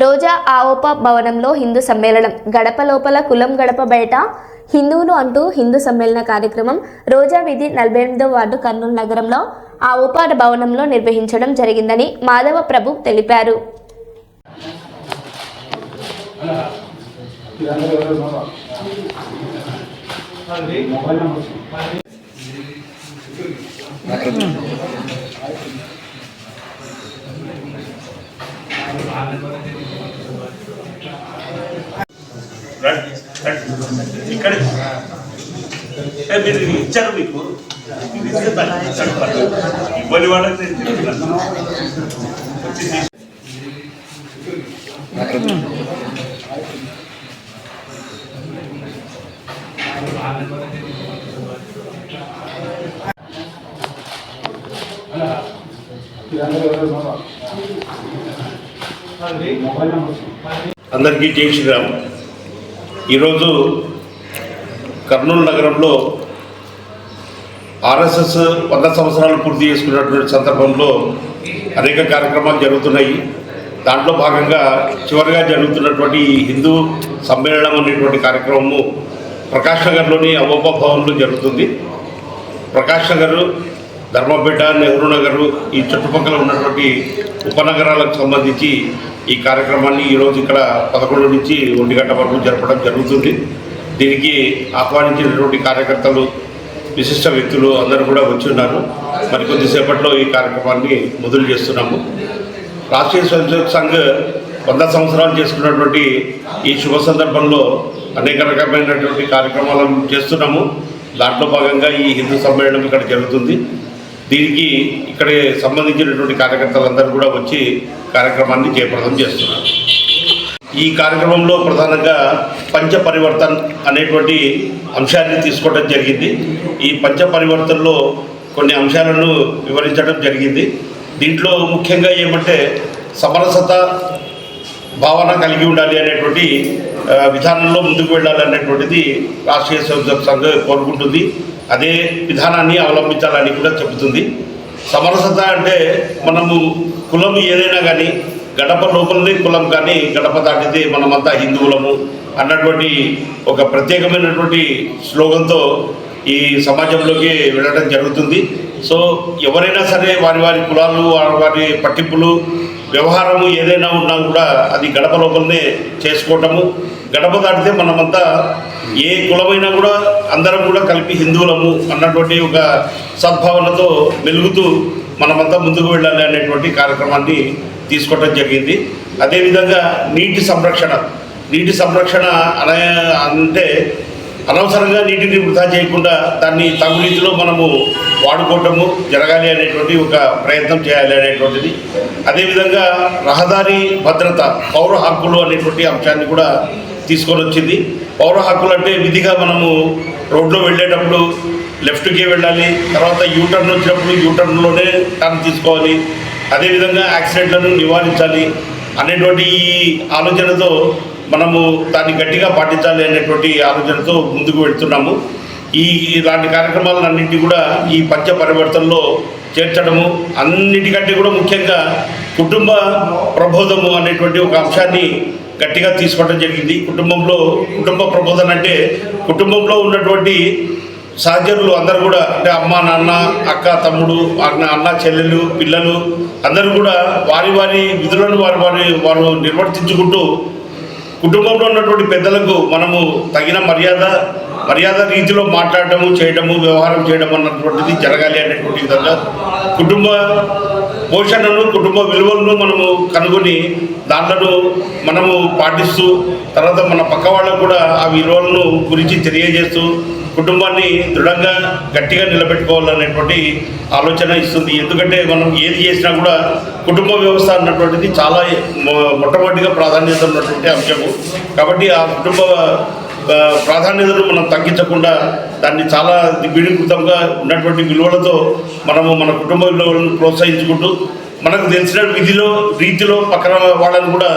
రోజా ఆఓప భవనంలో హిందూ సమ్మేళనం. గడప లోపల కులం గడప బయట. హిందువులు అంటూ హిందూ సమ్మేళన కార్యక్రమం రోజా వీధి నలభై ఎనిమిదో వార్డు కర్నూలు నగరంలో ఆ ఉపాధి భవనంలో నిర్వహించడం జరిగిందని మాధవ ప్రభు తెలిపారు. ఇక్కడ ఏ, మీరు ఇది ఇచ్చారు మీకు ఇది ఇస్తే పని, ఇచ్చారు పని. ఇవ్వని వాళ్ళకి నేను చెప్తున్నాను. వచ్చి తీసుకో. అందరికీ జై శ్రీరామ్. ఈరోజు కర్నూలు నగరంలో ఆర్ఎస్ఎస్ వంద సంవత్సరాలు పూర్తి చేసుకున్నటువంటి సందర్భంలో అనేక కార్యక్రమాలు జరుగుతున్నాయి. దాంట్లో భాగంగా చివరిగా జరుగుతున్నటువంటి హిందూ సమ్మేళనం అనేటువంటి కార్యక్రమము ప్రకాష్ నగర్లోని అవోప భవన్లో జరుగుతుంది. ప్రకాష్ నగర్ ధర్మపేట నెహ్రూ నగర్ ఈ చుట్టుపక్కల ఉన్నటువంటి ఉపనగరాలకు సంబంధించి ఈ కార్యక్రమాన్ని ఈరోజు ఇక్కడ పదకొండు నుంచి ఒంటి గంట వరకు జరపడం జరుగుతుంది. దీనికి ఆహ్వానించినటువంటి కార్యకర్తలు విశిష్ట వ్యక్తులు అందరూ కూడా వచ్చి ఉన్నారు. మరి కొద్దిసేపట్లో ఈ కార్యక్రమాన్ని మొదలు చేస్తున్నాము. రాష్ట్రీయ స్వయంసేవక సంఘ్ వంద సంవత్సరాలు చేసుకున్నటువంటి ఈ శుభ సందర్భంలో అనేక రకమైనటువంటి కార్యక్రమాలను చేస్తున్నాము. దాంట్లో భాగంగా ఈ హిందూ సమ్మేళనం ఇక్కడ జరుగుతుంది. దీనికి ఇక్కడ సంబంధించినటువంటి కార్యకర్తలందరూ కూడా వచ్చి కార్యక్రమాన్ని జయప్రదం చేస్తున్నారు. ఈ కార్యక్రమంలో ప్రధానంగా పంచ పరివర్తన్ అనేటువంటి అంశాన్ని తీసుకోవడం జరిగింది. ఈ పంచ పరివర్తనలో కొన్ని అంశాలను వివరించడం జరిగింది. దీంట్లో ముఖ్యంగా ఏమంటే సమరసత భావన కలిగి ఉండాలి అనేటువంటి విధానంలో ముందుకు వెళ్ళాలి అనేటువంటిది రాష్ట్రీయ స్వయం సంఘం కోరుకుంటుంది. అదే విధానాన్ని అవలంబించాలని కూడా చెబుతుంది. సమరసత అంటే మనము కులం ఏదైనా కానీ గడప లోపలనే కులం కానీ గడప దాటితే మనమంతా హిందువులము అన్నటువంటి ఒక ప్రత్యేకమైనటువంటి స్లోగన్తో ఈ సమాజంలోకి వెళ్ళడం జరుగుతుంది. సో ఎవరైనా సరే వారి వారి కులాలు వారి వారి పట్టింపులు వ్యవహారము ఏదైనా ఉన్నా కూడా అది గడప లోపలనే చేసుకోవటము. గడప దాటితే మనమంతా ఏ కులమైనా కూడా అందరం కూడా కలిపి హిందువులము అన్నటువంటి ఒక సద్భావనతో మెలుగుతూ మనమంతా ముందుకు వెళ్ళాలి అనేటువంటి కార్యక్రమాన్ని తీసుకోవటం జరిగింది. అదేవిధంగా నీటి సంరక్షణ. నీటి సంరక్షణ అనే అంటే అనవసరంగా నీటిని వృధా చేయకుండా దాన్ని తగు రీతిలో మనము వాడుకోవటము జరగాలి అనేటువంటి ఒక ప్రయత్నం చేయాలి అనేటువంటిది. అదేవిధంగా రహదారి భద్రత పౌర హక్కులు అనేటువంటి అంశాన్ని కూడా తీసుకొని వచ్చింది. పౌర హక్కులు అంటే విధిగా మనము రోడ్లో వెళ్ళేటప్పుడు లెఫ్ట్కి వెళ్ళాలి తర్వాత యూటర్న్ వచ్చినప్పుడు యూటర్న్లోనే టర్న్ తీసుకోవాలి అదేవిధంగా యాక్సిడెంట్లను నివారించాలి అనేటువంటి ఈ ఆలోచనతో మనము దాన్ని గట్టిగా పాటించాలి అనేటువంటి ఆలోచనతో ముందుకు వెళ్తున్నాము. ఈ ఇలాంటి కార్యక్రమాలన్నింటినీ కూడా ఈ పంచ పరివర్తనలో చేర్చడము అన్నిటికంటే కూడా ముఖ్యంగా కుటుంబ ప్రబోధము అనేటువంటి ఒక అంశాన్ని గట్టిగా తీసుకోవడం జరిగింది. కుటుంబంలో కుటుంబ ప్రబోధన అంటే కుటుంబంలో ఉన్నటువంటి సహచరులు అందరూ కూడా అంటే అమ్మ నాన్న అక్క తమ్ముడు అన్న అన్న చెల్లెలు పిల్లలు అందరూ కూడా వారి వారి విధులను వారి వారి వారు నిర్వర్తించుకుంటూ కుటుంబంలో ఉన్నటువంటి పెద్దలకు మనము తగిన మర్యాద మర్యాద రీతిలో మాట్లాడటము చేయడము వ్యవహారం చేయడం అన్నటువంటిది జరగాలి అనేటువంటి విధంగా కుటుంబ పోషణను కుటుంబ విలువలను మనము కనుగొని దాంట్లో మనము పాటిస్తూ తర్వాత మన పక్క వాళ్ళకు కూడా ఆ విలువలను గురించి తెలియజేస్తూ కుటుంబాన్ని దృఢంగా గట్టిగా నిలబెట్టుకోవాలనేటువంటి ఆలోచన ఇస్తుంది. ఎందుకంటే మనం ఏది చేసినా కూడా కుటుంబ వ్యవస్థ అన్నటువంటిది చాలా మొట్టమొదటిగా ప్రాధాన్యత ఉన్నటువంటి అంశము. కాబట్టి ఆ కుటుంబ ప్రాధాన్యతను మనం తగ్గించకుండా దాన్ని చాలా దిగ్విడీకృతంగా ఉన్నటువంటి విలువలతో మనము మన కుటుంబ విలువలను ప్రోత్సహించుకుంటూ మనకు తెలిసిన విధిలో రీతిలో పక్కన వాళ్ళని కూడా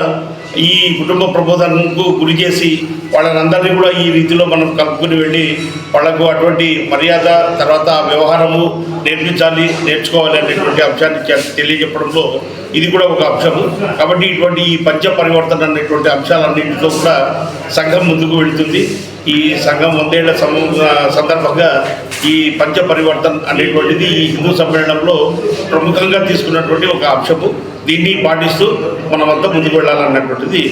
ఈ కుటుంబ ప్రబోధనకు గురి చేసి వాళ్ళనందరినీ కూడా ఈ రీతిలో మనం కలుపుకుని వెళ్ళి వాళ్ళకు అటువంటి మర్యాద తర్వాత వ్యవహారము నేర్పించాలి నేర్చుకోవాలి అనేటువంటి అంశాన్ని తెలియజెప్పడంలో ఇది కూడా ఒక అంశము. కాబట్టి ఇటువంటి ఈ పంచ పరివర్తన అనేటువంటి అంశాలన్నింటితో కూడా సంఘం ముందుకు వెళుతుంది. ఈ సంఘం వందేళ్ళ సందర్భంగా ఈ పంచ పరివర్తన్ అనేటువంటిది ఈ హిందూ సమ్మేళనంలో ప్రముఖంగా తీసుకున్నటువంటి ఒక అంశము. దీన్ని పాటిస్తూ మనమంతా ముందుకు వెళ్ళాలన్నటువంటిది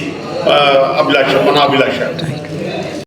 అభిలాష మన అభిలాష.